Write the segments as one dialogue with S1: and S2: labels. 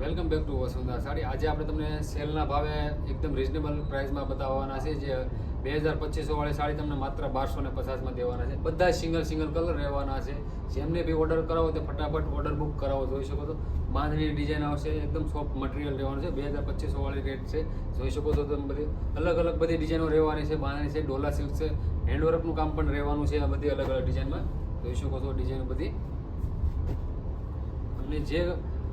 S1: Welcome back to Vasundhara sari. આજે આપણે તમને સેલના ભાવે એકદમ રિઝનેબલ પ્રાઇસમાં બતાવવાના છે જે બે હજાર પચીસો સાડી તમને માત્ર બારસો ને પચાસમાં દેવાના છે. બધા સિંગલ સિંગલ કલર રહેવાના છે. જેમને બી ઓર્ડર કરાવો તે ફટાફટ ઓર્ડર બુક કરાવો, જોઈ શકો છો. બાંધણી ડિઝાઇન આવશે, એકદમ સોફ્ટ મટીરિયલ રહેવાનું છે. બે હજાર પચીસો વાળી રેટ છે. જોઈ શકો છો તમે બધી. અલગ અલગ બધી ડિઝાઇનો રહેવાની છે. બાંધણી છે, ડોલા સિલ્ક છે. હેન્ડવર્કનું કામ પણ રહેવાનું છે આ બધી અલગ અલગ ડિઝાઇનમાં જોઈ શકો છો ડિઝાઇન બધી. અને જે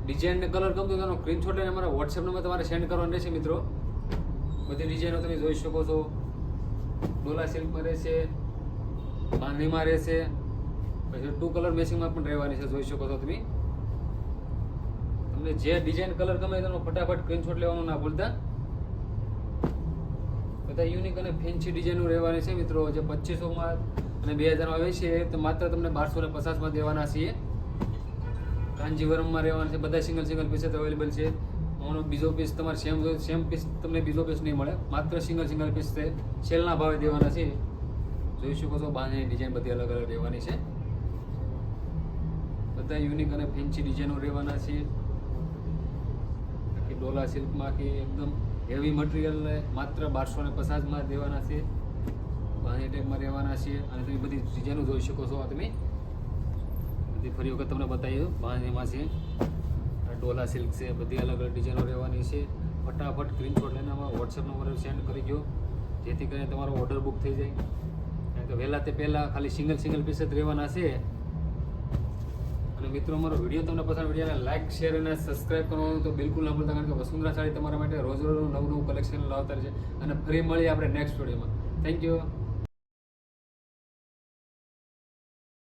S1: ડિઝાઇન ને કલર ગમતો તેનો સ્ક્રીનશોટ લઈને અમારા વોટ્સએપ નંબર તમારે સેન્ડ કરવાનો રહેશે, મિત્રો. બધી ડિઝાઇનો તમે જોઈ શકો છો. ડોલા સિલ્કમાં રહેશે, બાંધણીમાં રહેશે, પછી ટુ કલર મેચિંગમાં પણ રહેવાની છે, જોઈ શકો છો તમે. તમને જે ડિઝાઇન કલર ગમે તેનો ફટાફટ સ્ક્રીનશોટ લેવાનું, ના ભૂલતા. બધા યુનિક અને ફેન્સી ડિઝાઇનો રહેવાની છે, મિત્રો. જે પચીસોમાં અને બે હજારમાં આવે છે, તો માત્ર તમને બારસો ને પચાસમાં દેવાના છીએ. કાંજીવરમમાં રહેવાના છે, બધા સિંગલ સિંગલ પીસ અવેલેબલ છે. આનો બીજો પીસ તમારે સેમ સેમ પીસ તમને બીજો પીસ નહીં મળે. માત્ર સિંગલ સિંગલ પીસ છે. સેલના ભાવે દેવાના છે. જોઈ શકો છો બાંધણી ડિઝાઇન બધી અલગ અલગ રહેવાની છે. બધા યુનિક અને ફેન્સી ડિઝાઇનો રહેવાના છે. આખી ડોલા સિલ્કમાં કે એકદમ હેવી મટીરિયલ માત્ર બારસો ને પચાસમાં દેવાના છે. બાંધણી ટાઈપમાં રહેવાના છે. અને તમે બધી ડિઝાઇનો જોઈ શકો છો તમે. બધી ફરી વખત તમને બતાવી એમાં છે. ડોલા સિલ્ક છે બધી અલગ અલગ ડિઝાઇનો રહેવાની છે. ફટાફટ સ્ક્રીનશોટ લઈને અમારા વોટ્સએપ નંબર સેન્ડ કરી દો જેથી કરીને તમારો ઓર્ડર બુક થઈ જાય. કારણ કે વહેલા તે પહેલાં ખાલી સિંગલ સિંગલ પીસ જ રહેવાના છે. અને મિત્રો, અમારો વીડિયો તમને પસંદ વિડીયોને લાઇક શેર અને સબસ્ક્રાઇબ કરવાનું તો બિલકુલ ના ભૂલતા, કારણ કે વસુંધરા સાડી તમારા માટે રોજ રોજ નવું નવું કલેક્શન લાવતા છે. અને ફરી મળીએ આપણે નેક્સ્ટ વિડીયોમાં થેન્ક યુ